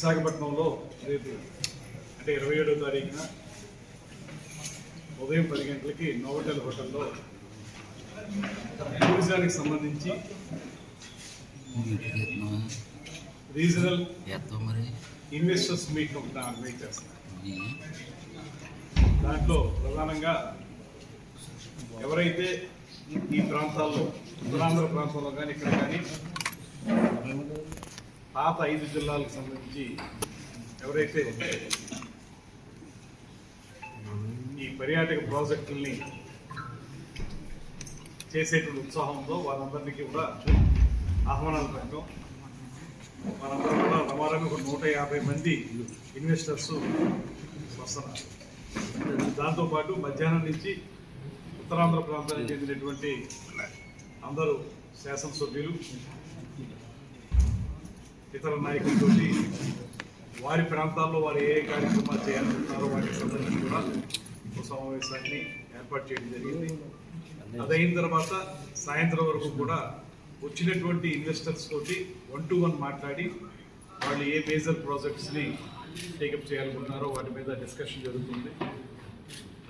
విశాఖపట్నంలో రేపు అంటే ఇరవై ఏడో తారీఖున ఉదయం పది గంటలకి నోవటల్ హోటల్లో టూరిజానికి సంబంధించి రీజనల్ ఇన్వెస్టర్స్ మీట్ ఒకటి ఆర్గనైజ్ చేస్తారు. దాంట్లో ప్రధానంగా ఎవరైతే ఈ ప్రాంతాల్లో ఉత్తరాంధ్ర ప్రాంతంలో కానీ ఇక్కడ కానీ పాత ఐదు జిల్లాలకు సంబంధించి ఎవరైతే ఈ పర్యాటక ప్రాజెక్టుల్ని చేసేటువంటి ఉత్సాహంతో ఉందో వారందరికీ కూడా ఆహ్వానాలు పెట్టడం. వారందరూ కూడా రమారమి ఒక నూట యాభై మంది ఇన్వెస్టర్స్ వస్తున్నారు. దాంతోపాటు మధ్యాహ్నం నుంచి ఉత్తరాంధ్ర ప్రాంతానికి చెందినటువంటి అందరూ శాసనసభ్యులు ఇతర నాయకులతోటి వారి ప్రాంతాల్లో వారు ఏ కార్యక్రమాలు చేయాలనుకుంటున్నారో వాటికి సంబంధించి కూడా ఒక సమావేశాన్ని ఏర్పాటు చేయడం జరిగింది. అదైన తర్వాత సాయంత్రం వరకు కూడా వచ్చినటువంటి ఇన్వెస్టర్స్ తోటి వన్ టు వన్ మాట్లాడి వాళ్ళు ఏ మేజర్ ప్రాజెక్ట్స్ని టేకప్ చేయాలనుకుంటున్నారో వాటి మీద డిస్కషన్ జరుగుతుంది.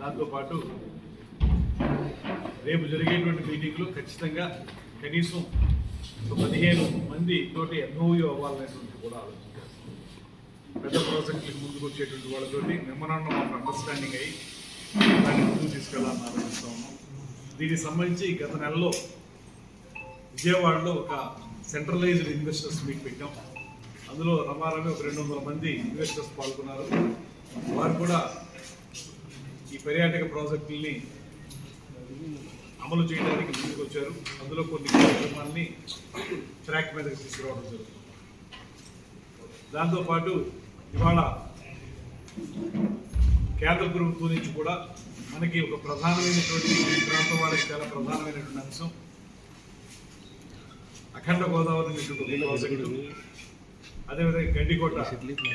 దాంతోపాటు రేపు జరిగేటువంటి మీటింగ్లో ఖచ్చితంగా కనీసం పదిహేను మంది తోటి ఎంఓయూ అవ్వాలనేటువంటి కూడా ఆలోచించారు. పెద్ద ప్రాజెక్టులకు ముందుకు వచ్చేటువంటి వాళ్ళతోటి మెమరాండం ఆఫ్ అండర్స్టాండింగ్ అయ్యి దాన్ని ముందుకు తీసుకెళ్ళాలని ఆలోచిస్తా ఉన్నాం. దీనికి సంబంధించి గత నెలలో విజయవాడలో ఒక సెంట్రలైజ్డ్ ఇన్వెస్టర్స్ మీట్ పెట్టాం. అందులో రమారమే ఒక రెండు వందల మంది ఇన్వెస్టర్స్ పాల్గొన్నారు. వారు కూడా ఈ పర్యాటక ప్రాజెక్టుల్ని అమలు చేయడానికి ముందుకు వచ్చారు. అందులో కొన్ని కార్యక్రమాల్ని ట్రాక్ మీదకి తీసుకురావడం జరుగుతుంది. దాంతోపాటు ఇవాళ కేంద్ర ప్రభుత్వం నుంచి కూడా మనకి ఒక ప్రధానమైనటువంటి ప్రాంతం వాళ్ళకి చాలా ప్రధానమైనటువంటి అంశం. అఖండ గోదావరి ప్రాజెక్టు. అదేవిధంగా గండికోట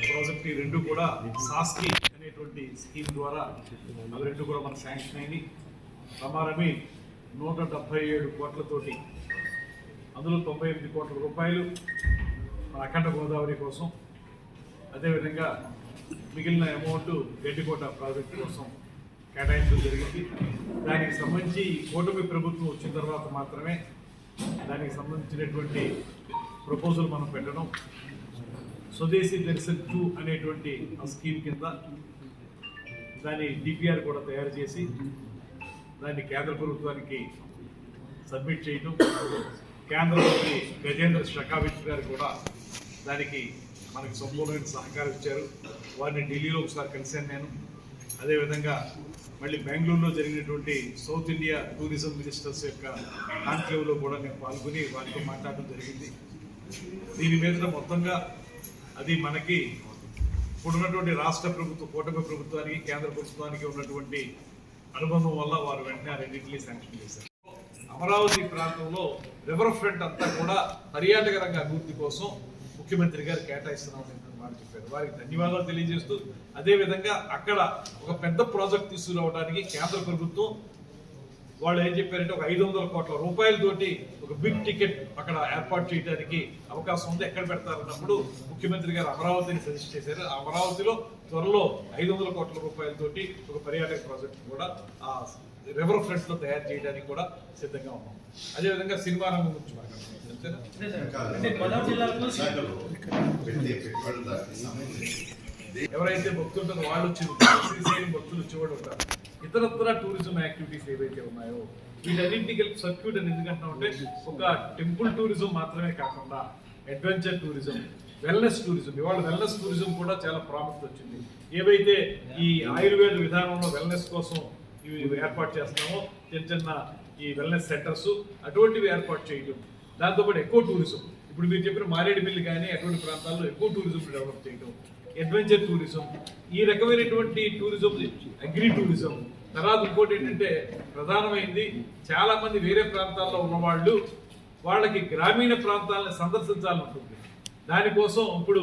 ప్రాజెక్ట్ ఈ రెండు కూడా సాస్కి అనేటువంటి స్కీమ్ ద్వారా అవి రెండు కూడా మనకు శాంక్షన్ అయినాయి. రమారమి నూట డెబ్బై ఏడు కోట్లతోటి అందులో తొంభై ఎనిమిది కోట్ల రూపాయలు మన అఖండ గోదావరి కోసం అదేవిధంగా మిగిలిన అమౌంట్ గడ్డికోట ప్రాజెక్టు కోసం కేటాయించడం జరిగింది. దానికి సంబంధించి కూటమి ప్రభుత్వం వచ్చిన తర్వాత మాత్రమే దానికి సంబంధించినటువంటి ప్రపోజల్ మనం పెట్టడం. స్వదేశీ దర్శన్ టూ అనేటువంటి ఆ స్కీమ్ కింద దాని డిపిఆర్ కూడా తయారు చేసి దాన్ని కేంద్ర ప్రభుత్వానికి సబ్మిట్ చేయడం కేంద్ర మంత్రి గజేంద్ర షెకావిత్ గారు కూడా దానికి మనకి సంపూర్ణమైన సహకారం ఇచ్చారు. వారిని ఢిల్లీలో ఒకసారి కలిశాను నేను. అదేవిధంగా మళ్ళీ బెంగళూరులో జరిగినటువంటి సౌత్ ఇండియా టూరిజం మినిస్టర్స్ యొక్క కాన్క్లేవ్లో కూడా నేను పాల్గొని వారితో మాట్లాడడం జరిగింది. దీని మీద మొత్తంగా అది మనకి ఇప్పుడున్నటువంటి రాష్ట్ర ప్రభుత్వ కూటమి ప్రభుత్వానికి కేంద్ర ప్రభుత్వానికి ఉన్నటువంటి అనుబంధం వల్ల వారు వెంటనే ఆ రెండింటినీ శాంక్షన్ చేశారు. అమరావతి ప్రాంతంలో రివర్ ఫ్రంట్ అంతా కూడా పర్యాటక రంగ అభివృద్ధి కోసం ముఖ్యమంత్రి గారు కేటాయిస్తున్నాం మాట చెప్పారు. వారికి ధన్యవాదాలు తెలియజేస్తూ అదే విధంగా అక్కడ ఒక పెద్ద ప్రాజెక్ట్ తీసుకురావడానికి కేంద్ర ప్రభుత్వం వాళ్ళు ఏం చెప్పారంటే ఒక ఐదు వందల కోట్ల రూపాయలతోటి ఒక బిగ్ టికెట్ అక్కడ ఏర్పాటు చేయడానికి అవకాశం ఉంది. ఎక్కడ పెడతారన్నప్పుడు ముఖ్యమంత్రి గారు అమరావతిని సజెస్ట్ చేశారు. అమరావతిలో త్వరలో ఐదు వందల కోట్ల రూపాయలతోటి ఒక పర్యాటక ప్రాజెక్ట్ కూడా ఆ రివర్ ఫ్రంట్లో తయారు చేయడానికి కూడా సిద్ధంగా ఉన్నాం. అదేవిధంగా సినిమా రంగం గురించి మాట్లాడుతున్నాం ఎవరైతే భక్తులు ఉంటారో వాళ్ళు వచ్చి. శ్రీశైలం భక్తులు వచ్చి కూడా ఉంటారు. ఇతరత్ర టూరిజం యాక్టివిటీస్ ఏవైతే ఉన్నాయో వీటన్నింటికి సర్క్యూట్ అని ఎందుకంటే ఒక టెంపుల్ టూరిజం మాత్రమే కాకుండా అడ్వెంచర్ టూరిజం వెల్నెస్ టూరిజం ఇవాళ వెల్నెస్ టూరిజం కూడా చాలా ప్రాముఖ్యత వచ్చింది. ఏవైతే ఈ ఆయుర్వేద విధానంలో వెల్నెస్ కోసం ఇవి ఏర్పాటు చేస్తున్నామో చిన్న చిన్న ఈ వెల్నెస్ సెంటర్స్ అటువంటివి ఏర్పాటు చేయడం దాంతోపాటు ఎక్కువ టూరిజం. ఇప్పుడు మీరు చెప్పిన మారేడుమిల్లి కానీ అటువంటి ప్రాంతాల్లో ఎక్కువ టూరిజం డెవలప్ చేయడం అడ్వెంచర్ టూరిజం. ఈ రకమైనటువంటి టూరిజం అగ్రి టూరిజం తర్వాత ఇంకోటి ఏంటంటే ప్రధానమైంది. చాలా మంది వేరే ప్రాంతాల్లో ఉన్నవాళ్ళు వాళ్ళకి గ్రామీణ ప్రాంతాలను సందర్శించాలనుకుంటుంది దానికోసం ఇప్పుడు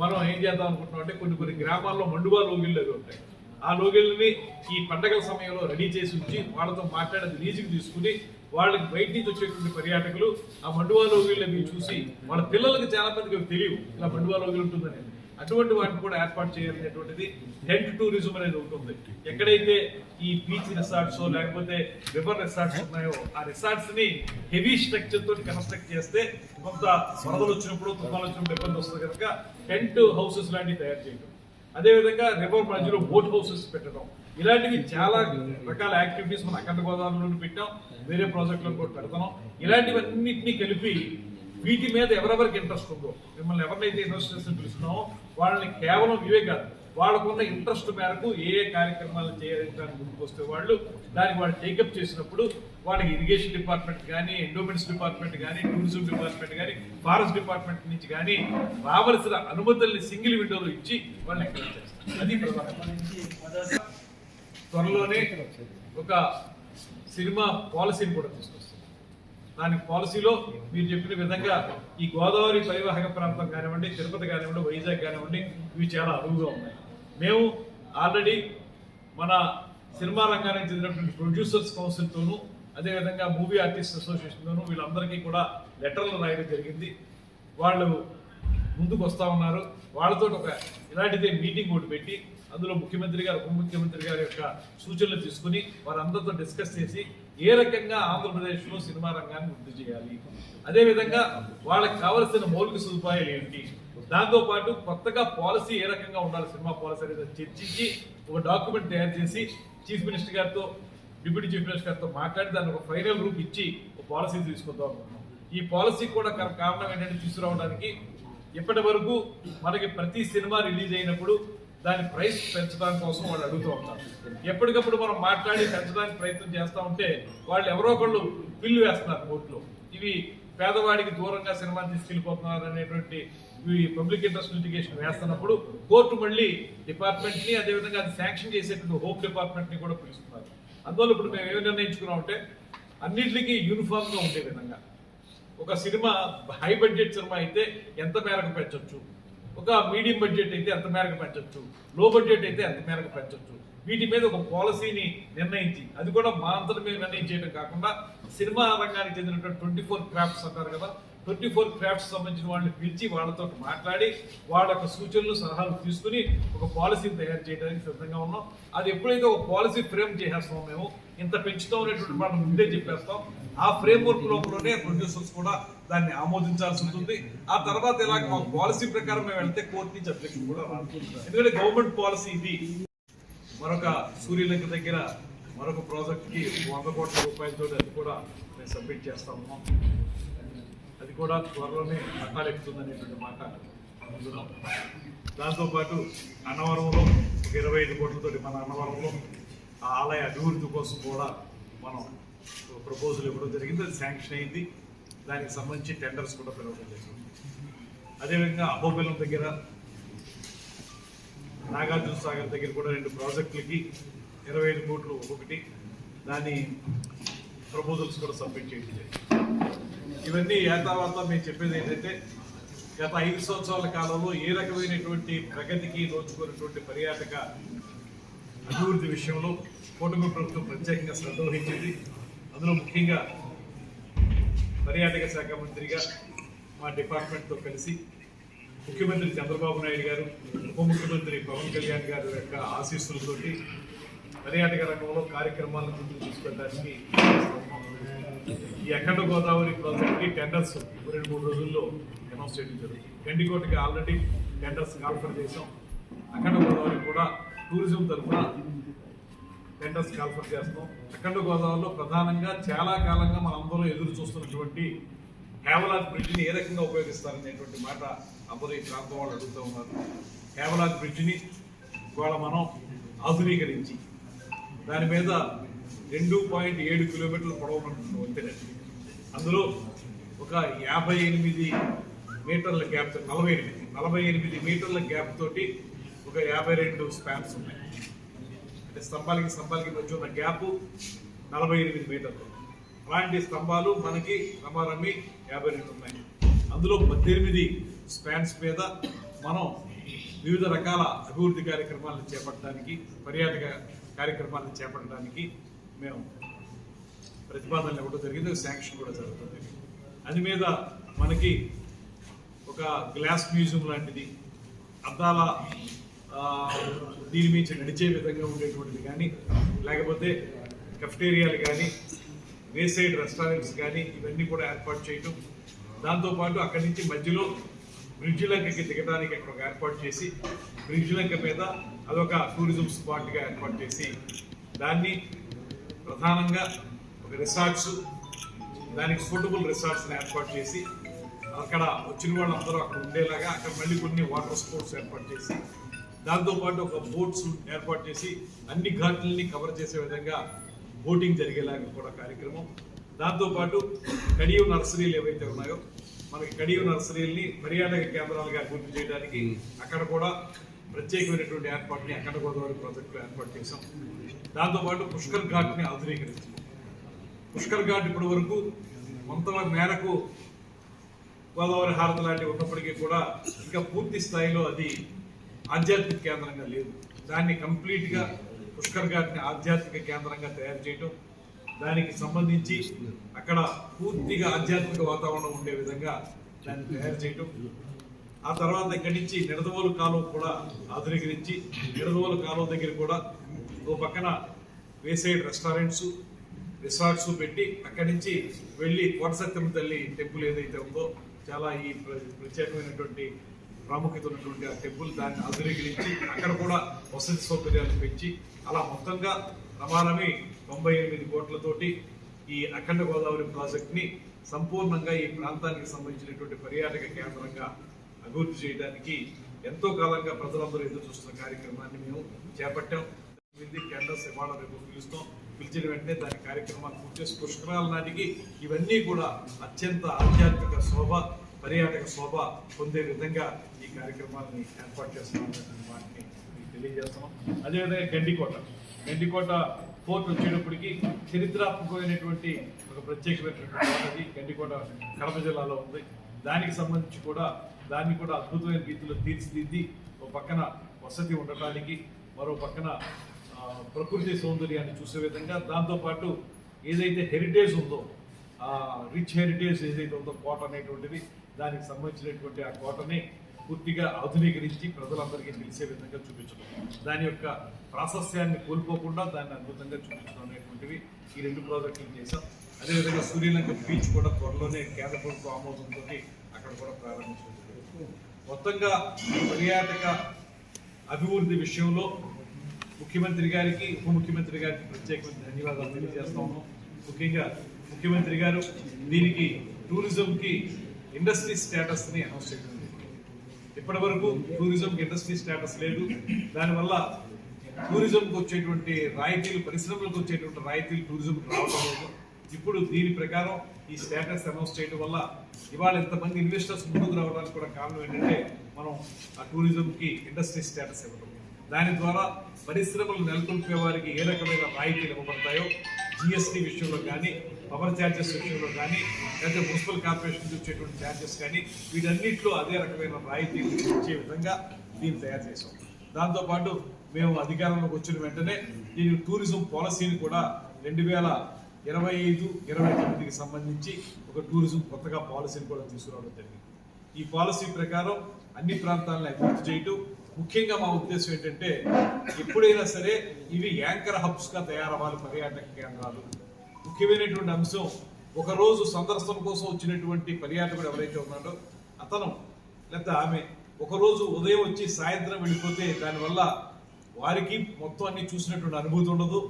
మనం ఏం చేద్దాం అనుకుంటున్నాం అంటే కొన్ని కొన్ని గ్రామాల్లో మండువా లోగిళ్ళు అవి ఉంటాయి. ఆ లోగిళ్ళని ఈ పండగల సమయంలో రెడీ చేసి ఉంచి వాళ్ళతో మాట్లాడేది లీజుకి తీసుకుని వాళ్ళకి బయట నుంచి వచ్చేటువంటి పర్యాటకులు ఆ మండువా లోగిళ్ళు అవి చూసి వాళ్ళ పిల్లలకి చాలా మందికి అవి తెలియవు. ఇలా మండువా లోగిల్ ఉంటుందని. అటువంటి వాటిని కూడా ఏర్పాటు చేయాలనేటువంటిది టెంట్ టూరిజం అనేది ఉంటుంది. ఎక్కడైతే ఈ బీచ్ రిసార్ట్స్ లేకపోతే రివర్ రిసార్ట్స్ ఉన్నాయో ఆ రిసార్ట్స్ని హెవీ స్ట్రక్చర్ తోటి కన్స్ట్రక్ట్ చేస్తే కొంత వరదలు వచ్చినప్పుడు తుఫాలు వచ్చినప్పుడు ఇబ్బంది వస్తుంది కనుక టెంట్ హౌసెస్ లాంటివి తయారు చేయడం అదేవిధంగా రివర్ మధ్యలో బోట్ హౌసెస్ పెట్టడం. ఇలాంటివి చాలా రకాల యాక్టివిటీస్ మనం అఖండ గోదావరిలో పెట్టాం. వేరే ప్రాజెక్టులను కూడా పెడతాం ఇలాంటివన్నింటినీ కలిపి వీటి మీద ఎవరెవరికి ఇంట్రెస్ట్ ఉందో మిమ్మల్ని ఎవరినైతే ఇన్వెస్టర్స్ పిలుస్తున్నామో వాళ్ళని కేవలం ఇవే కాదు వాళ్ళకున్న ఇంట్రెస్ట్ మేరకు ఏ ఏ కార్యక్రమాలు చేయడానికి ముందుకు వస్తే వాళ్ళు దానికి వాళ్ళు టేకప్ చేసినప్పుడు వాళ్ళకి ఇరిగేషన్ డిపార్ట్మెంట్ కానీ ఎండోమెంట్స్ డిపార్ట్మెంట్ కానీ టూరిజం డిపార్ట్మెంట్ కానీ ఫారెస్ట్ డిపార్ట్మెంట్ నుంచి కానీ రావలసిన అనుమతుల్ని సింగిల్ విండోలో ఇచ్చి వాళ్ళని ఎంకరేజ్ చేస్తారు. అది త్వరలోనే ఒక సినిమా పాలసీని కూడా తీసుకొస్తుంది దాని పాలసీలో మీరు చెప్పిన విధంగా ఈ గోదావరి పరివాహక ప్రాంతం కానివ్వండి తిరుపతి కానివ్వండి వైజాగ్ కానివ్వండి ఇవి చాలా అరువుగా ఉన్నాయి. మేము ఆల్రెడీ మన సినిమా రంగానికి చెందినటువంటి ప్రొడ్యూసర్స్ కౌన్సిల్తోనూ అదేవిధంగా మూవీ ఆర్టిస్ట్ అసోసియేషన్తోనూ వీళ్ళందరికీ కూడా లెటర్లు రాయడం జరిగింది. వాళ్ళు ముందుకు వస్తా ఉన్నారు. వాళ్ళతో ఒక ఇలాంటిదే మీటింగ్ ఒకటి పెట్టి అందులో ముఖ్యమంత్రి గారు ఉప ముఖ్యమంత్రి గారి యొక్క సూచనలు తీసుకుని వారందరితో డిస్కస్ చేసి ఏ రకంగా ఆంధ్రప్రదేశ్లో సినిమా రంగాన్ని వృద్ధి చేయాలి? అదేవిధంగా వాళ్ళకి కావలసిన మౌలిక సదుపాయాలు ఏంటి? దాంతో పాటు కొత్తగా పాలసీ ఏ రకంగా ఉండాలి? సినిమా పాలసీ అనేది చర్చించి ఒక డాక్యుమెంట్ తయారు చేసి చీఫ్ మినిస్టర్ గారితో డిప్యూటీ చీఫ్ మినిస్టర్ గారితో మాట్లాడి దాన్ని ఒక ఫైనల్ రూప్ ఇచ్చి ఒక పాలసీ తీసుకుందాం అనుకుంటున్నాం. ఈ పాలసీ కూడా కారణం ఏంటంటే తీసుకురావడానికి ఇప్పటి వరకు మనకి ప్రతి సినిమా రిలీజ్ అయినప్పుడు దాని ప్రైస్ పెంచడం కోసం వాళ్ళు అడుగుతూ ఉంటారు. ఎప్పటికప్పుడు మనం మాట్లాడి పెంచడానికి ప్రయత్నం చేస్తూ ఉంటే వాళ్ళు ఎవరో ఒకళ్ళు బిల్లు వేస్తున్నారు కోర్టులో. ఇవి పేదవాడికి దూరంగా సినిమా తీసుకెళ్ళిపోతున్నారు అనేటువంటి ఈ పబ్లిక్ ఇంట్రెస్ట్ లిటిగేషన్ వేస్తున్నప్పుడు కోర్టు మళ్ళీ డిపార్ట్మెంట్ని అదేవిధంగా అది శాంక్షన్ చేసేటువంటి హోమ్ డిపార్ట్మెంట్ని కూడా పిలుస్తున్నారు. అందువల్ల ఇప్పుడు మేము ఏమి నిర్ణయించుకున్నాం అంటే అన్నిటికీ యూనిఫామ్ ఉండే విధంగా. ఒక సినిమా హై బడ్జెట్ సినిమా అయితే ఎంత మేరకు పెంచవచ్చు ఒక మీడియం బడ్జెట్ అయితే ఎంత మేరకు పెంచవచ్చు లో బడ్జెట్ అయితే ఎంత మేరకు పెంచొచ్చు? వీటి మీద ఒక పాలసీని నిర్ణయించి అది కూడా మా అంతటి మీద నిర్ణయం చేయడం కాకుండా సినిమా రంగానికి చెందినటువంటి ట్వంటీ ఫోర్ క్రాఫ్ట్స్ అంటారు కదా ట్వంటీ ఫోర్ క్రాఫ్ట్స్ సంబంధించిన వాళ్ళని పిలిచి వాళ్ళతో మాట్లాడి వాళ్ళ యొక్క సూచనలు సలహాలు తీసుకుని ఒక పాలసీని తయారు చేయడానికి సిద్ధంగా ఉన్నాం. అది ఎప్పుడైతే ఒక పాలసీ ఫ్రేమ్ చేసేస్తాం మేము ఇంత పెంచుతాం అనేటువంటి మనం ముందే చెప్పేస్తాం. ఆ ఫ్రేమ్ వర్క్ లోపలనే ప్రొడ్యూసర్స్ కూడా దాన్ని ఆమోదించాల్సి ఉంటుంది. ఆ తర్వాత ఇలాగ మా పాలసీ ప్రకారం మేము వెళ్తే కోర్టు నుంచి అబ్జెక్షన్ కూడా రాదు. ఎందుకంటే గవర్నమెంట్ పాలసీ ఇది. మరొక సూర్యలంక దగ్గర మరొక ప్రాజెక్ట్కి వంద కోట్ల రూపాయలతో అది కూడా మేము సబ్మిట్ చేస్తాము ఇది కూడా త్వరలోనే పట్టాలు ఎక్కుతుందనేటువంటి మాట అందున్నాం దాంతోపాటు అన్నవరంలో ఒక ఇరవై ఐదు కోట్లతోటి మన అన్నవరంలో ఆ ఆలయ అభివృద్ధి కోసం కూడా మనం ప్రపోజల్ ఇవ్వడం జరిగింది. అది శాంక్షన్ అయింది. దానికి సంబంధించి టెండర్స్ కూడా పిలవడం జరిగింది. అదేవిధంగా అహోబిలం దగ్గర నాగార్జున సాగర్ దగ్గర కూడా రెండు ప్రాజెక్టులకి ఇరవై ఐదు కోట్లు ఒక్కొక్కటి దాని ప్రపోజల్స్ కూడా సబ్మిట్ చేయడం జరిగింది. ఇవన్నీ ఏతావాత మేము చెప్పేది ఏంటంటే గత ఐదు సంవత్సరాల కాలంలో ఏ రకమైనటువంటి ప్రగతికి నోచుకున్నటువంటి పర్యాటక అభివృద్ధి విషయంలో కూటమి ప్రభుత్వం ప్రత్యేకంగా శ్రద్ధ వహించింది. అందులో ముఖ్యంగా పర్యాటక శాఖ మంత్రిగా మా డిపార్ట్మెంట్తో కలిసి ముఖ్యమంత్రి చంద్రబాబు నాయుడు గారు ఉప ముఖ్యమంత్రి పవన్ కళ్యాణ్ గారి యొక్క ఆశీస్సులతోటి పర్యాటక రంగంలో కార్యక్రమాలను ముందుకు తీసుకెళ్ళడానికి ఈ గోదావరి ప్రాజెక్ట్కి టెండర్స్ రెండు మూడు రోజుల్లో అనౌన్స్ చేయడం జరుగుతుంది. గండికోటకి ఆల్రెడీ టెండర్స్ కాల్ఫర్ చేసాం అఖండ గోదావరి కూడా టూరిజం తరఫున టెండర్స్ కాల్ఫర్ చేస్తాం అఖండ గోదావరిలో ప్రధానంగా చాలా కాలంగా మనందరం ఎదురు చూస్తున్నటువంటి హేవలాజ్ బ్రిడ్జిని ఏ రకంగా ఉపయోగిస్తారనేటువంటి మాట అందరూ ఈ ప్రాంతం వాళ్ళు అడుగుతూ ఉన్నారు. హేవలాజ్ బ్రిడ్జిని ఇవాళ మనం ఆధునీకరించి దాని మీద రెండు పాయింట్ ఏడు కిలోమీటర్ల పొడవున వంతెన అందులో ఒక యాభై ఎనిమిది మీటర్ల గ్యాప్ నలభై ఎనిమిది నలభై ఎనిమిది మీటర్ల గ్యాప్ తోటి ఒక యాభై రెండు స్పాన్స్ ఉన్నాయి. అంటే స్తంభాలకి స్తంభాలకి మధ్య ఉన్న గ్యాప్ నలభై ఎనిమిది మీటర్లు. అలాంటి స్తంభాలు మనకి రమారమ్మి యాభై రెండు ఉన్నాయి. అందులో పద్దెనిమిది స్పాన్స్ మీద మనం వివిధ రకాల అభివృద్ధి కార్యక్రమాలను చేపట్టడానికి పర్యాటక కార్యక్రమాలను చేపట్టడానికి మేము ప్రతిపాదనలు ఇవ్వడం జరిగింది శాంక్షన్ కూడా జరుగుతుంది. అది మీద మనకి ఒక గ్లాస్ మ్యూజియం లాంటిది అద్దాల దీని మించి నడిచే విధంగా ఉండేటువంటిది కానీ లేకపోతే కెఫ్టేరియాలు కానీ వేసైడ్ రెస్టారెంట్స్ కానీ ఇవన్నీ కూడా ఏర్పాటు చేయటం దాంతోపాటు అక్కడి నుంచి మధ్యలో బ్రిడ్జ్ లంకకి దిగడానికి అక్కడ ఒక ఏర్పాటు చేసి బ్రిడ్జ్ లంక మీద అదొక టూరిజం స్పాట్గా ఏర్పాటు చేసి దాన్ని ప్రధానంగా ఒక రిసార్ట్స్ దానికి సూటబుల్ రిసార్ట్స్ని ఏర్పాటు చేసి అక్కడ వచ్చిన వాళ్ళందరూ అక్కడ ఉండేలాగా అక్కడ మళ్ళీ కొన్ని వాటర్ స్పోర్ట్స్ ఏర్పాటు చేసి దాంతోపాటు ఒక బోట్స్ ఏర్పాటు చేసి అన్ని ఘాట్లని కవర్ చేసే విధంగా బోటింగ్ జరిగేలాగా కూడా కార్యక్రమం. దాంతోపాటు కడియం నర్సరీలు ఏవైతే ఉన్నాయో మనకి కడియం నర్సరీల్ని పర్యాటక కేంద్రాలుగా అభివృద్ధి చేయడానికి అక్కడ కూడా ప్రత్యేకమైనటువంటి ఏర్పాటుని అక్కడ గోదావరి ప్రాజెక్టులో ఏర్పాటు చేశాం. దాంతోపాటు పుష్కర్ ఘాట్ని ఆధునీకరించింది పుష్కర్ ఘాట్ ఇప్పటి వరకు కొంత మేరకు గోదావరి హారత లాంటివి ఉన్నప్పటికీ కూడా ఇంకా పూర్తి స్థాయిలో అది ఆధ్యాత్మిక కేంద్రంగా లేదు. దాన్ని కంప్లీట్గా పుష్కర్ ఘాట్ని ఆధ్యాత్మిక కేంద్రంగా తయారు చేయటం దానికి సంబంధించి అక్కడ పూర్తిగా ఆధ్యాత్మిక వాతావరణం ఉండే విధంగా దాన్ని తయారు చేయటం ఆ తర్వాత ఇక్కడి నుంచి నిడదవోలు కాలువ కూడా ఆధునీకరించి నిడదవోలు కాలువ దగ్గర కూడా ఓ పక్కన వేసైడ్ రెస్టారెంట్స్ రిసార్ట్స్ పెట్టి అక్కడి నుంచి వెళ్ళి కోటసత్యం తల్లి టెంపుల్ ఏదైతే ఉందో చాలా ఈ ప్ర- ప్రత్యేకమైనటువంటి ప్రాముఖ్యత ఉన్నటువంటి ఆ టెంపుల్ దాన్ని ఆధునీకరించి అక్కడ కూడా వసతి సౌకర్యాలు పెంచి అలా మొత్తంగా ప్రమాణమే తొంభై ఎనిమిది కోట్లతోటి ఈ అఖండ గోదావరి ప్రాజెక్ట్ని సంపూర్ణంగా ఈ ప్రాంతానికి సంబంధించినటువంటి పర్యాటక కేంద్రంగా అభివృద్ధి చేయడానికి ఎంతో కాలంగా ప్రజలందరూ ఎదురు చూస్తున్న కార్యక్రమాన్ని మేము చేపట్టాం. ఇది టెండర్స్ ఇవాళ రేపు పిలుస్తాం పిలిచిన వెంటనే దాని కార్యక్రమాలు పూర్తి చేసి పుష్కరాల నాటికి ఇవన్నీ కూడా అత్యంత ఆధ్యాత్మిక శోభ పర్యాటక శోభ పొందే విధంగా ఈ కార్యక్రమాలని ఏర్పాటు చేస్తున్నాం వాటిని తెలియజేస్తాం తెలియజేస్తున్నాం. అదేవిధంగా గండికోట. గండికోట ఫోర్ట్ వచ్చేటప్పటికి చరిత్రాత్మకమైనటువంటి ఒక ప్రత్యేకమైనటువంటి గండికోట కడప జిల్లాలో ఉంది. దానికి సంబంధించి కూడా దాన్ని కూడా అద్భుతమైన రీతిలో తీర్చిదిద్ది ఒక పక్కన వసతి ఉండటానికి మరో పక్కన ప్రకృతి సౌందర్యాన్ని చూసే విధంగా దాంతోపాటు ఏదైతే హెరిటేజ్ ఉందో రిచ్ హెరిటేజ్ ఏదైతే ఉందో కోట అనేటువంటిది దానికి సంబంధించినటువంటి ఆ కోటని పూర్తిగా ఆధునీకరించి ప్రజలందరికీ తెలిసే విధంగా చూపించడం. దాని యొక్క ప్రాశస్యాన్ని కోల్పోకుండా దాన్ని అద్భుతంగా చూపించడం అనేటువంటివి ఈ రెండు ప్రాజెక్టులు చేశాం. అదేవిధంగా సూర్యలంక బీచ్ కూడా త్వరలోనే కేంద్ర ప్రభుత్వ ఆమోదంతో అక్కడ కూడా ప్రారంభించడం మొత్తంగా పర్యాటక అభివృద్ధి విషయంలో ముఖ్యమంత్రి గారికి ఉప ముఖ్యమంత్రి గారికి ప్రత్యేకమైన ధన్యవాదాలు తెలియజేస్తాము ముఖ్యంగా ముఖ్యమంత్రి గారు దీనికి టూరిజంకి ఇండస్ట్రీ స్టేటస్ని అనౌన్స్ చేయడం ఇప్పటి వరకు టూరిజంకి ఇండస్ట్రీ స్టేటస్ లేదు. దానివల్ల టూరిజంకి వచ్చేటువంటి రాయితీలు పరిశ్రమలకు వచ్చేటువంటి రాయితీలు టూరిజంకి రావడం లేదు. ఇప్పుడు దీని ప్రకారం ఈ స్టేటస్ అనౌన్స్ చేయడం వల్ల ఇవాళ ఇంతమంది ఇన్వెస్టర్స్ ముందుకు రావడానికి కూడా కారణం ఏంటంటే మనం ఆ టూరిజంకి ఇండస్ట్రీ స్టేటస్ ఇవ్వడం దాని ద్వారా పరిశ్రమలు నెలకొల్పే వారికి ఏ రకమైన రాయితీలు ఇవ్వబడతాయో జిఎస్టీ విషయంలో కానీ పవర్ ఛార్జెస్ విషయంలో కానీ లేదా మున్సిపల్ కార్పొరేషన్ నుంచి వచ్చేటువంటి ఛార్జెస్ కానీ వీటన్నిటిలో అదే రకమైన రాయితీలు ఇచ్చే విధంగా దీన్ని తయారు చేశాం. దాంతోపాటు మేము అధికారంలోకి వచ్చిన వెంటనే దీని టూరిజం పాలసీని కూడా రెండు వేల ఇరవై ఐదు ఇరవై తొమ్మిదికి సంబంధించి ఒక టూరిజం కొత్తగా పాలసీని కూడా తీసుకురావడం జరిగింది. ఈ పాలసీ ప్రకారం అన్ని ప్రాంతాలను అభివృద్ధి చేయటం ముఖ్యంగా మా ఉద్దేశం ఏంటంటే ఎప్పుడైనా సరే ఇవి యాంకర్ హబ్స్గా తయారవ్వాలి పర్యాటక కేంద్రాలు. ముఖ్యమైనటువంటి అంశం ఒకరోజు సందర్శన కోసం వచ్చినటువంటి పర్యాటకుడు ఎవరైతే ఉన్నాడో అతను లేదా ఆమె ఒకరోజు ఉదయం వచ్చి సాయంత్రం వెళ్ళిపోతే దానివల్ల వారికి మొత్తం అన్ని చూసినటువంటి అనుభూతి ఉండదు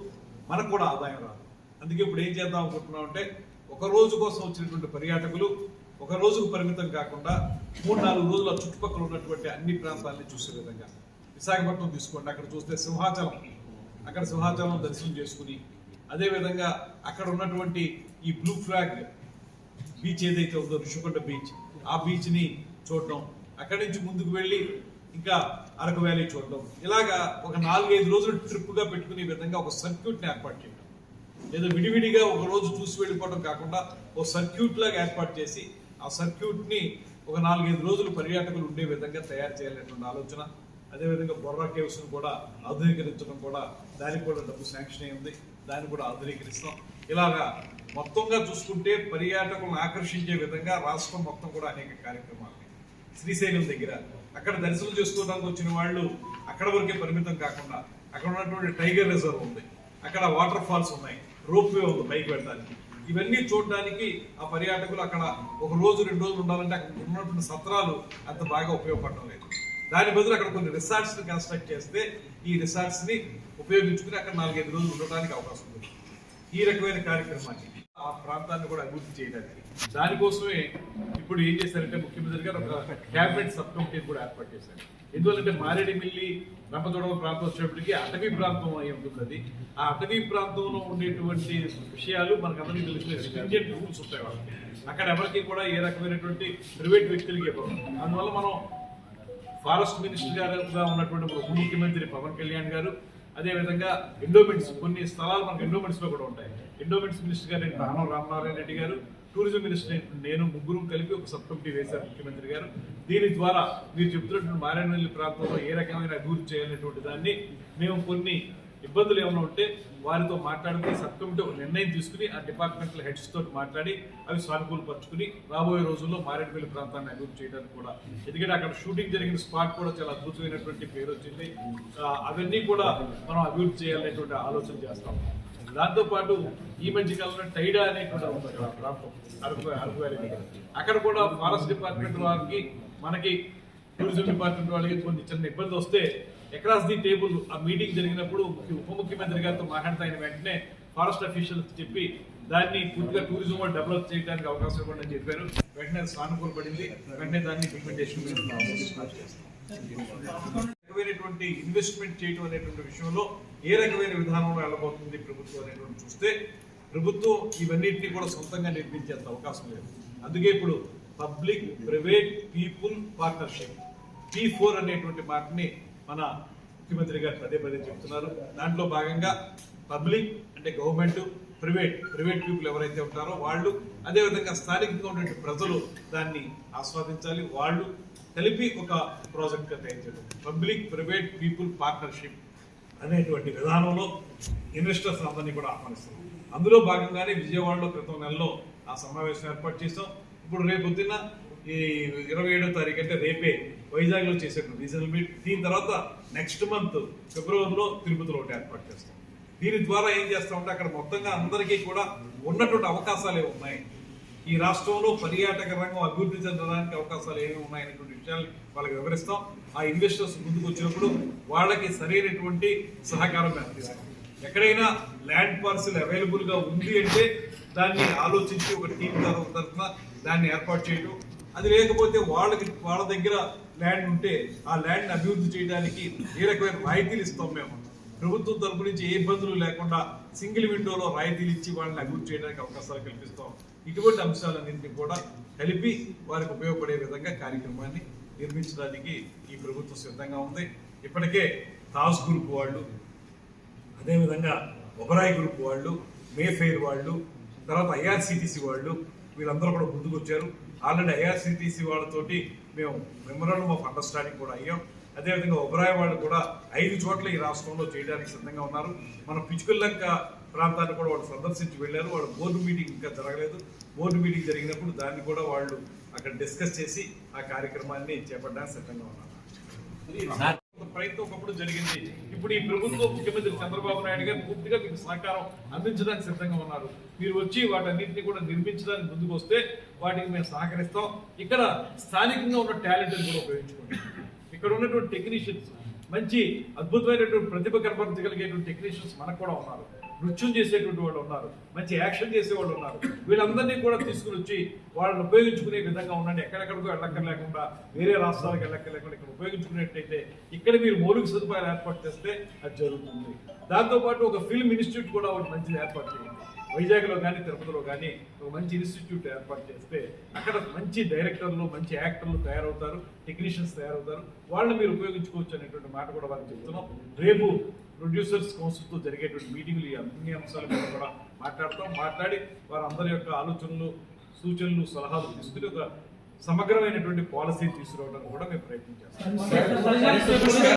మనకు కూడా ఆదాయం రాదు. అందుకే ఇప్పుడు ఏం చేద్దాం అనుకుంటున్నాం అంటే ఒక రోజు కోసం వచ్చినటువంటి పర్యాటకులు ఒక రోజుకు పరిమితం కాకుండా మూడు నాలుగు రోజుల చుట్టుపక్కల ఉన్నటువంటి అన్ని ప్రాంతాలని చూసే విధంగా. విశాఖపట్నం తీసుకోండి అక్కడ చూస్తే సింహాచలం. అక్కడ సింహాచలం దర్శనం చేసుకుని అదేవిధంగా అక్కడ ఉన్నటువంటి ఈ బ్లూ ఫ్లాగ్ బీచ్ ఏదైతే ఉందో ఋషికొండ బీచ్ ఆ బీచ్ని చూడడం. అక్కడి నుంచి ముందుకు వెళ్ళి ఇంకా అరకు వ్యాలీ చూడడం. ఇలాగా ఒక నాలుగైదు రోజులు ట్రిప్గా పెట్టుకునే విధంగా ఒక సర్క్యూట్ని ఏర్పాటు చేయడం. ఏదో విడివిడిగా ఒక రోజు చూసి వెళ్ళిపోవడం కాకుండా ఒక సర్క్యూట్ లాగా ఏర్పాటు చేసి ఆ సర్క్యూట్ని ఒక నాలుగైదు రోజులు పర్యాటకులు ఉండే విధంగా తయారు చేయాలనేటువంటి ఆలోచన అదేవిధంగా బొర్రా కేవ్స్ను కూడా ఆధునీకరించడం కూడా దానికి కూడా డబ్బు శాంక్షన్ అయి ఉంది దాన్ని కూడా ఆధునీకరిస్తాం. ఇలాగా మొత్తంగా చూసుకుంటే పర్యాటకులను ఆకర్షించే విధంగా రాష్ట్రం మొత్తం కూడా అనేక కార్యక్రమాలు శ్రీశైలం దగ్గర అక్కడ దర్శనం చేసుకోవడానికి వచ్చిన వాళ్ళు అక్కడ వరకే పరిమితం కాకుండా అక్కడ ఉన్నటువంటి టైగర్ రిజర్వ్ ఉంది. అక్కడ వాటర్ ఫాల్స్ ఉన్నాయి. రోప్ వే ఉంది పైకి వెళ్ళడానికి ఇవన్నీ చూడడానికి ఆ పర్యాటకులు అక్కడ ఒక రోజు రెండు రోజులు ఉండాలంటే అక్కడ ఉన్నటువంటి సత్రాలు అంత బాగా ఉపయోగపడడం లేదు. దాని బదులు అక్కడ కొన్ని రిసార్ట్స్ కన్స్ట్రక్ట్ చేస్తే ఈ రిసార్ట్స్ని ఉపయోగించుకుని అక్కడ నాలుగైదు రోజులు ఉండడానికి అవకాశం ఉంది. ఈ రకమైన కార్యక్రమాన్ని ఆ ప్రాంతాన్ని కూడా అభివృద్ధి చేయడానికి. దానికోసమే ఇప్పుడు ఏం చేశారంటే ముఖ్యమంత్రి గారు ఒక క్యాబినెట్ సబ్ కమిటీని కూడా ఏర్పాటు చేశారు. ఎందువల్లంటే మారేడుమిల్లి రంపదొడవ ప్రాంతం వచ్చేటప్పటికి అటవీ ప్రాంతం అయి ఉంటుంది ఆ అటవీ ప్రాంతంలో ఉండేటువంటి విషయాలు మనకు అందరికీ తెలిసిన స్ట్రింజెంట్ రూల్స్ ఉంటాయి వాళ్ళకి. అక్కడ ఎవరికి కూడా ఏ రకమైనటువంటి ప్రైవేట్ వ్యక్తులకి ఇవ్వరు. అందువల్ల మనం ఫారెస్ట్ మినిస్టర్ గారుగా ఉన్నటువంటి ఉప ముఖ్యమంత్రి పవన్ కళ్యాణ్ గారు అదేవిధంగా ఎండోమెంట్స్ కొన్ని స్థలాలు మనకు ఎండోమెంట్స్లో కూడా ఉంటాయి. ఎండోమెంట్స్ మినిస్టర్ గారు నేను రానం రామనారాయణ రెడ్డి గారు టూరిజం మినిస్టర్ నేను ముగ్గురు కలిపి ఒక సబ్ కమిటీ వేశారు ముఖ్యమంత్రి గారు. దీని ద్వారా మీరు చెప్తున్నటువంటి మారేడుమిల్లి ప్రాంతంలో ఏ రకమైన అభివృద్ధి చేయాలనేటువంటి దాన్ని మేము కొన్ని ఇబ్బందులు ఏమైనా ఉంటే వారితో మాట్లాడితే సబ్ కమిటీ ఒక నిర్ణయం తీసుకుని ఆ డిపార్ట్మెంటల్ హెడ్స్ తోటి మాట్లాడి అవి సానుకూలపరుచుకుని రాబోయే రోజుల్లో మారేడుపల్లి ప్రాంతాన్ని అభివృద్ధి చేయడానికి కూడా. ఎందుకంటే అక్కడ షూటింగ్ జరిగిన స్పాట్ కూడా చాలా అద్భుతమైనటువంటి పేరు వచ్చింది. అవన్నీ కూడా మనం అభివృద్ధి చేయాలనేటువంటి ఆలోచన చేస్తాం. దాంతో పాటు ఈ మధ్య కాలంలో టైడా అనేటువంటి ఉంది ప్రాంతం. అరకు అరకు వ్యాలీ అక్కడ కూడా ఫారెస్ట్ డిపార్ట్మెంట్ వారికి మనకి టూరిజం డిపార్ట్మెంట్ వాళ్ళకి కొన్ని చిన్న ఇబ్బంది వస్తే అక్రాస్ ది టేబుల్ ఆ మీటింగ్ జరిగినప్పుడు ఉప ముఖ్యమంత్రి గారితో మాట్లాడితే ఆయన వెంటనే ఫారెస్ట్ అఫీషియల్స్ చెప్పి దాన్ని పూర్తిగా టూరిజం వాళ్ళు డెవలప్ చేయడానికి అవకాశం ఇవ్వండి అని చెప్పారు. వెంటనే సానుకూల సానుకూలపడింది. వెంటనే దాన్ని ఇంప్లిమెంటేషన్ రకమైనటువంటి ఇన్వెస్ట్మెంట్ చేయడం అనేటువంటి విషయంలో ఏ రకమైన విధానంలో వెళ్ళబోతుంది ప్రభుత్వం అనేటువంటి చూస్తే ప్రభుత్వం ఇవన్నింటినీ కూడా సొంతంగా నిర్మించేంత అవకాశం లేదు. అందుకే ఇప్పుడు public private people partnership P four అనేటువంటి మాటని మన ముఖ్యమంత్రి గారు పదే పదే చెప్తున్నారు. దాంట్లో భాగంగా పబ్లిక్ అంటే గవర్నమెంట్ ప్రైవేట్ ప్రైవేట్ పీపుల్ ఎవరైతే ఉంటారో వాళ్ళు అదేవిధంగా స్థానికంగా ఉన్నటువంటి ప్రజలు దాన్ని ఆస్వాదించాలి. వాళ్ళు కలిపి ఒక ప్రాజెక్ట్గా తయారు చేయడం పబ్లిక్ ప్రైవేట్ పీపుల్ పార్ట్నర్షిప్ అనేటువంటి విధానంలో ఇన్వెస్టర్స్ అందరినీ కూడా ఆహ్వానిస్తాం అందులో భాగంగానే విజయవాడలో క్రితం నెలలో ఆ సమావేశం ఏర్పాటు చేసాం ఇప్పుడు రేపు పొద్దున్న ఈ ఇరవై ఏడో తారీఖు అంటే రేపే వైజాగ్లో చేసేటువంటి రీజనల్ మీట్ దీని తర్వాత నెక్స్ట్ మంత్ ఫిబ్రవరిలో తిరుపతిలో ఒకటి ఏర్పాటు చేస్తాం. దీని ద్వారా ఏం చేస్తామంటే అక్కడ మొత్తంగా అందరికీ కూడా ఉన్నటువంటి అవకాశాలు ఏమి ఉన్నాయి. ఈ రాష్ట్రంలో పర్యాటక రంగం అభివృద్ధి చెందడానికి అవకాశాలు ఏమి ఉన్నాయనేటువంటి విషయాలు వాళ్ళకి వివరిస్తాం. ఆ ఇన్వెస్టర్స్ ముందుకు వచ్చినప్పుడు వాళ్ళకి సరైనటువంటి సహకారం అందిస్తాం. ఎక్కడైనా ల్యాండ్ పార్సిల్ అవైలబుల్గా ఉంది అంటే దాన్ని ఆలోచించి ఒక టీం తరఫున దాన్ని ఏర్పాటు చేయడం అది లేకపోతే వాళ్ళకి వాళ్ళ దగ్గర ల్యాండ్ ఉంటే ఆ ల్యాండ్ అభివృద్ధి చేయడానికి ఏ రకమైన రాయితీలు ఇస్తాం మేము? ప్రభుత్వం తరపు నుంచి ఏ ఇబ్బందులు లేకుండా సింగిల్ విండోలో రాయితీలు ఇచ్చి వాళ్ళని అభివృద్ధి చేయడానికి అవకాశాలు కల్పిస్తాం. ఇటువంటి అంశాలన్నింటినీ కూడా కలిపి వారికి ఉపయోగపడే విధంగా కార్యక్రమాన్ని నిర్మించడానికి ఈ ప్రభుత్వం సిద్ధంగా ఉంది. ఇప్పటికే తాజ్ గ్రూప్ వాళ్ళు అదేవిధంగా ఒబరాయ్ గ్రూప్ వాళ్ళు మేఫెయిర్ వాళ్ళు తర్వాత ఐఆర్సిటీసీ వాళ్ళు వీళ్ళందరూ కూడా ముందుకు వచ్చారు ఆల్రెడీ ఐఆర్సిటీసీ వాళ్ళతోటి మేము మెమోరాండం ఆఫ్ అండర్స్టాండింగ్ కూడా అయ్యాం. అదేవిధంగా ఒబరాయ్ వాళ్ళు కూడా ఐదు చోట్ల ఈ రాష్ట్రంలో చేయడానికి సిద్ధంగా ఉన్నారు. మన పిచుకల్లంక ప్రాంతాన్ని కూడా వాళ్ళు సందర్శించి వెళ్ళారు. వాళ్ళ బోర్డు మీటింగ్ ఇంకా జరగలేదు. బోర్డు మీటింగ్ జరిగినప్పుడు దాన్ని కూడా వాళ్ళు అక్కడ డిస్కస్ చేసి ఆ కార్యక్రమాన్ని చేపట్టడానికి సిద్ధంగా ఉన్నారు. ప్రయత్నం ఒకప్పుడు జరిగింది. ఇప్పుడు ఈ ప్రభుత్వం ముఖ్యమంత్రి చంద్రబాబు నాయుడు గారు పూర్తిగా మీకు సహకారం అందించడానికి సిద్ధంగా ఉన్నారు. మీరు వచ్చి వాటన్నింటినీ కూడా నిర్మించడానికి ముందుకు వస్తే వాటికి మేము సహకరిస్తాం. ఇక్కడ స్థానికంగా ఉన్న టాలెంట్ కూడా ఉపయోగించుకోండి. ఇక్కడ ఉన్నటువంటి టెక్నీషియన్స్ మంచి అద్భుతమైనటువంటి ప్రతిభ కనపరచగలిగేటువంటి టెక్నీషియన్స్ మనకు కూడా ఉన్నారు. నృత్యం చేసేటువంటి వాళ్ళు ఉన్నారు. మంచి యాక్షన్ చేసే వాళ్ళు ఉన్నారు. వీళ్ళందరినీ కూడా తీసుకుని వచ్చి వాళ్ళని ఉపయోగించుకునే విధంగా ఉండండి. ఎక్కడెక్కడికో వెళ్ళక్కర్లేకుండా వేరే రాష్ట్రాలకు వెళ్ళక్కర్లేకుండా ఇక్కడ ఉపయోగించుకునేట్టయితే ఇక్కడ మీరు మౌలిక సదుపాయాలు ఏర్పాటు చేస్తే అది జరుగుతుంది. దాంతోపాటు ఒక ఫిల్మ్ ఇన్స్టిట్యూట్ కూడా ఒకటి మంచిది ఏర్పాటు చేయండి. వైజాగ్లో కానీ తిరుపతిలో కానీ ఒక మంచి ఇన్స్టిట్యూట్ ఏర్పాటు చేస్తే అక్కడ మంచి డైరెక్టర్లు మంచి యాక్టర్లు తయారవుతారు టెక్నీషియన్స్ తయారవుతారు. వాళ్ళని మీరు ఉపయోగించుకోవచ్చు అనేటువంటి మాట కూడా వారికి చెప్తున్నాం. రేపు ప్రొడ్యూసర్స్ కౌన్సిల్తో జరిగేటువంటి మీటింగ్లు ఈ అన్ని అంశాల మీద కూడా మాట్లాడతాం. మాట్లాడి వారందరి యొక్క ఆలోచనలు సూచనలు సలహాలు తీసుకుని ఒక సమగ్రమైనటువంటి పాలసీ తీసుకురావడానికి కూడా మేము ప్రయత్నం చేస్తాం.